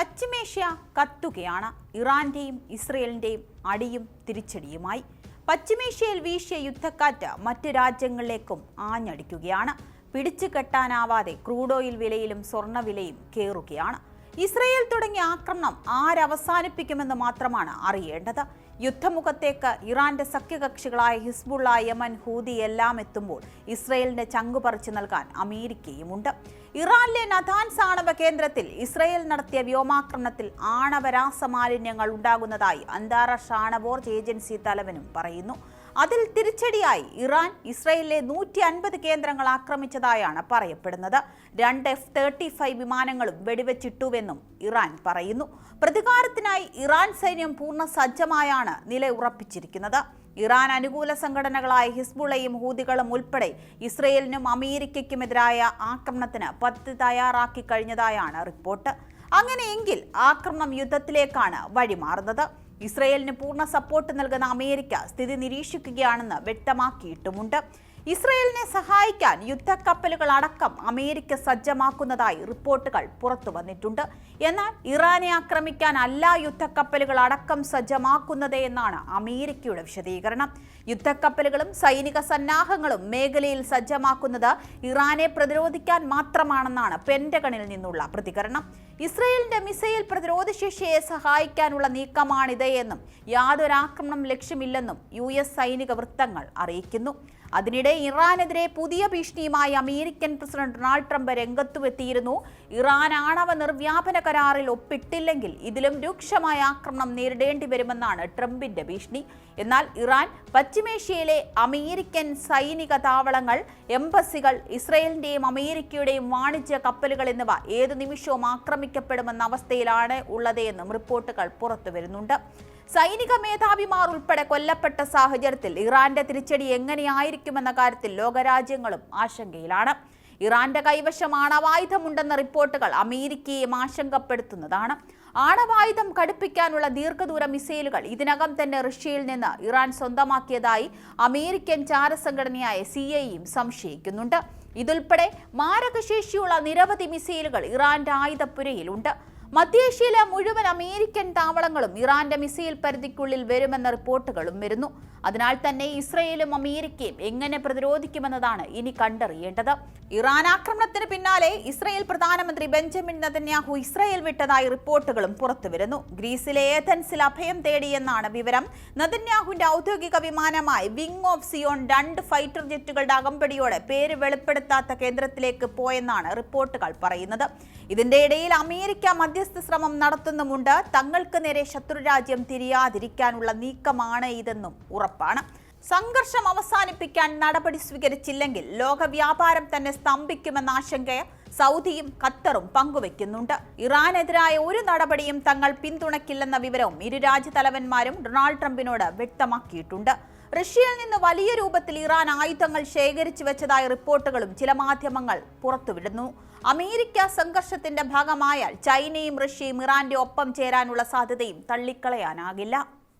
പശ്ചിമേഷ്യ കത്തുകയാണ്. ഇറാന്റെയും ഇസ്രയേലിന്റെയും അടിയും തിരിച്ചടിയുമായി. പശ്ചിമേഷ്യയിൽ വീശിയ യുദ്ധക്കാറ്റ് മറ്റ് രാജ്യങ്ങളിലേക്കും ആഞ്ഞടിക്കുകയാണ്. പിടിച്ചു കെട്ടാനാവാതെ ക്രൂഡ് ഓയിൽ വിലയിലും സ്വർണവിലയും കയറുകയാണ് ഇസ്രയേൽ തുടങ്ങിയ ആക്രമണം ആരവസാനിപ്പിക്കുമെന്ന് മാത്രമാണ് അറിയേണ്ടത്. യുദ്ധമുഖത്തേക്ക് ഇറാന്റെ സഖ്യകക്ഷികളായ ഹിസ്ബുള്ള യമൻ ഹൂതി എല്ലാം എത്തുമ്പോൾ ഇസ്രയേലിന്റെ ചങ്കു പറിച്ചു നൽകാൻ അമേരിക്കയുമുണ്ട്. ഇറാനിലെ നഥാൻസ് ആണവ കേന്ദ്രത്തിൽ ഇസ്രയേൽ നടത്തിയ വ്യോമാക്രമണത്തിൽ മാലിന്യങ്ങൾ ഉണ്ടാകുന്നതായി അന്താരാഷ്ട്ര ആണവോർജ് ഏജൻസി തലവനും പറയുന്നു. അതിൽ തിരിച്ചടിയായി ഇറാൻ ഇസ്രയേലിലെ നൂറ്റി അൻപത് കേന്ദ്രങ്ങൾ ആക്രമിച്ചതായാണ് പറയപ്പെടുന്നത്. രണ്ട് എഫ് തേർട്ടി ഫൈവ് വിമാനങ്ങളും വെടിവെച്ചിട്ടുവെന്നും ഇറാൻ പറയുന്നു. പ്രതികാരത്തിനായി ഇറാൻ സൈന്യം പൂർണ സജ്ജമായാണ് നില ഉറപ്പിച്ചിരിക്കുന്നത് ഇറാൻ അനുകൂല സംഘടനകളായ ഹിസ്ബുളയും ഹൂതികളും ഉൾപ്പെടെ ഇസ്രയേലിനും അമേരിക്കയ്ക്കുമെതിരായ ആക്രമണത്തിന് പദ്ധതി തയ്യാറാക്കി കഴിഞ്ഞതായാണ് റിപ്പോർട്ട്. അങ്ങനെയെങ്കിൽ ആക്രമണം യുദ്ധത്തിലേക്കാണ് വഴിമാറുന്നത്. ഇസ്രയേലിന് പൂർണ സപ്പോർട്ട് നൽകുന്ന അമേരിക്ക സ്ഥിതി നിരീക്ഷിക്കുകയാണെന്ന് വ്യക്തമാക്കിയിട്ടുമുണ്ട്. ഇസ്രയേലിനെ സഹായിക്കാൻ യുദ്ധക്കപ്പലുകൾ അടക്കം അമേരിക്ക സജ്ജമാക്കുന്നതായി റിപ്പോർട്ടുകൾ പുറത്തു വന്നിട്ടുണ്ട്. എന്നാൽ ഇറാനെ ആക്രമിക്കാൻ അല്ല യുദ്ധക്കപ്പലുകൾ അടക്കം സജ്ജമാക്കുന്നത് എന്നാണ് അമേരിക്കയുടെ വിശദീകരണം. യുദ്ധക്കപ്പലുകളും സൈനിക സന്നാഹങ്ങളും മേഖലയിൽ സജ്ജമാക്കുന്നത് ഇറാനെ പ്രതിരോധിക്കാൻ മാത്രമാണെന്നാണ് പെന്റഗണിൽ നിന്നുള്ള പ്രതികരണം. ഇസ്രയേലിന്റെ മിസൈൽ പ്രതിരോധ ശേഷിയെ സഹായിക്കാനുള്ള നീക്കമാണിത് എന്നും യാതൊരു ആക്രമണം ലക്ഷ്യമില്ലെന്നും യു എസ് സൈനിക വൃത്തങ്ങൾ അറിയിക്കുന്നു. അതിനിടെ ഇറാനെതിരെ പുതിയ ഭീഷണിയുമായി അമേരിക്കൻ പ്രസിഡന്റ് ഡൊണാൾഡ് ട്രംപ് രംഗത്തുവെത്തിയിരുന്നു ഇറാൻ ആണവ നിർവ്യാപന കരാറിൽ ഒപ്പിട്ടില്ലെങ്കിൽ ഇതിലും രൂക്ഷമായ ആക്രമണം നേരിടേണ്ടി വരുമെന്നാണ് ട്രംപിന്റെ ഭീഷണി. എന്നാൽ ഇറാൻ പശ്ചിമേഷ്യയിലെ അമേരിക്കൻ സൈനിക താവളങ്ങൾ എംബസികൾ ഇസ്രയേലിന്റെയും അമേരിക്കയുടെയും വാണിജ്യ കപ്പലുകൾ എന്നിവ ഏതു നിമിഷവും ആക്രമിക്കപ്പെടുമെന്ന അവസ്ഥയിലാണ് ഉള്ളത് എന്നും റിപ്പോർട്ടുകൾ പുറത്തുവരുന്നുണ്ട് സൈനിക മേധാവിമാർ ഉൾപ്പെടെ കൊല്ലപ്പെട്ട സാഹചര്യത്തിൽ ഇറാന്റെ തിരിച്ചടി എങ്ങനെയായിരിക്കുമെന്ന കാര്യത്തിൽ ലോകരാജ്യങ്ങളും ആശങ്കയിലാണ്. ഇറാന്റെ കൈവശം ആണവായുധമുണ്ടെന്ന റിപ്പോർട്ടുകൾ അമേരിക്കയെയും ആശങ്കപ്പെടുത്തുന്നതാണ്. ആണവായുധം കടുപ്പിക്കാനുള്ള ദീർഘദൂര മിസൈലുകൾ ഇതിനകം തന്നെ റഷ്യയിൽ നിന്ന് ഇറാൻ സ്വന്തമാക്കിയതായി അമേരിക്കൻ ചാരസംഘടനയായ സി ഐയും സംശയിക്കുന്നുണ്ട്. ഇതുൾപ്പെടെ മാരകശേഷിയുള്ള നിരവധി മിസൈലുകൾ ഇറാന്റെ ആയുധപ്പുരയിലുണ്ട്. മധ്യേഷ്യയിലെ മുഴുവൻ അമേരിക്കൻ താവളങ്ങളും ഇറാന്റെ മിസൈൽ പരിധിക്കുള്ളിൽ വരുമെന്ന റിപ്പോർട്ടുകളും വരുന്നു. അതിനാൽ തന്നെ ഇസ്രയേലും അമേരിക്കയും എങ്ങനെ പ്രതിരോധിക്കുമെന്നതാണ് ഇനി കണ്ടറിയേണ്ടത്. ഇറാൻ ആക്രമണത്തിന് പിന്നാലെ ഇസ്രയേൽ പ്രധാനമന്ത്രി ബെഞ്ചമിൻ നതന്യാഹു ഇസ്രയേൽ വിട്ടതായി റിപ്പോർട്ടുകളും പുറത്തുവരുന്നു. ഗ്രീസിലെ ഏഥൻസിൽ അഭയം തേടിയെന്നാണ് വിവരം. നതന്യാഹുവിന്റെ ഔദ്യോഗിക വിമാനമായി വിങ് ഓഫ് സിയോൺ രണ്ട് ഫൈറ്റർ ജെറ്റുകളുടെ അകമ്പടിയോടെ പേര് വെളിപ്പെടുത്താത്ത കേന്ദ്രത്തിലേക്ക് പോയെന്നാണ് റിപ്പോർട്ടുകൾ പറയുന്നത്. ഇതിന്റെ ഇടയിൽ അമേരിക്ക മധ്യസ്ഥ ശ്രമം നടത്തുന്നുമുണ്ട്. തങ്ങൾക്ക് നേരെ ശത്രുരാജ്യം തിരിയാതിരിക്കാനുള്ള നീക്കമാണ് ഇതെന്നും ഉറപ്പാണ്. സംഘർഷം അവസാനിപ്പിക്കാൻ നടപടി സ്വീകരിച്ചില്ലെങ്കിൽ ലോകവ്യാപാരം തന്നെ സ്തംഭിക്കുമെന്ന ആശങ്ക സൗദിയും ഖത്തറും പങ്കുവെക്കുന്നുണ്ട് ഇറാനെതിരായ ഒരു നടപടിയും തങ്ങൾ പിന്തുണയ്ക്കില്ലെന്ന വിവരവും ഇരു രാജ്യതലവന്മാരും ഡൊണാൾഡ് ട്രംപിനോട് വ്യക്തമാക്കിയിട്ടുണ്ട്. റഷ്യയിൽ നിന്ന് വലിയ രൂപത്തിൽ ഇറാൻ ആയുധങ്ങൾ ശേഖരിച്ചു വെച്ചതായ റിപ്പോർട്ടുകളും ചില മാധ്യമങ്ങൾ പുറത്തുവിടുന്നു. അമേരിക്ക സംഘർഷത്തിന്റെ ഭാഗമായാൽ ചൈനയും റഷ്യയും ഇറാന്റെ ഒപ്പം ചേരാനുള്ള സാധ്യതയും തള്ളിക്കളയാനാകില്ല.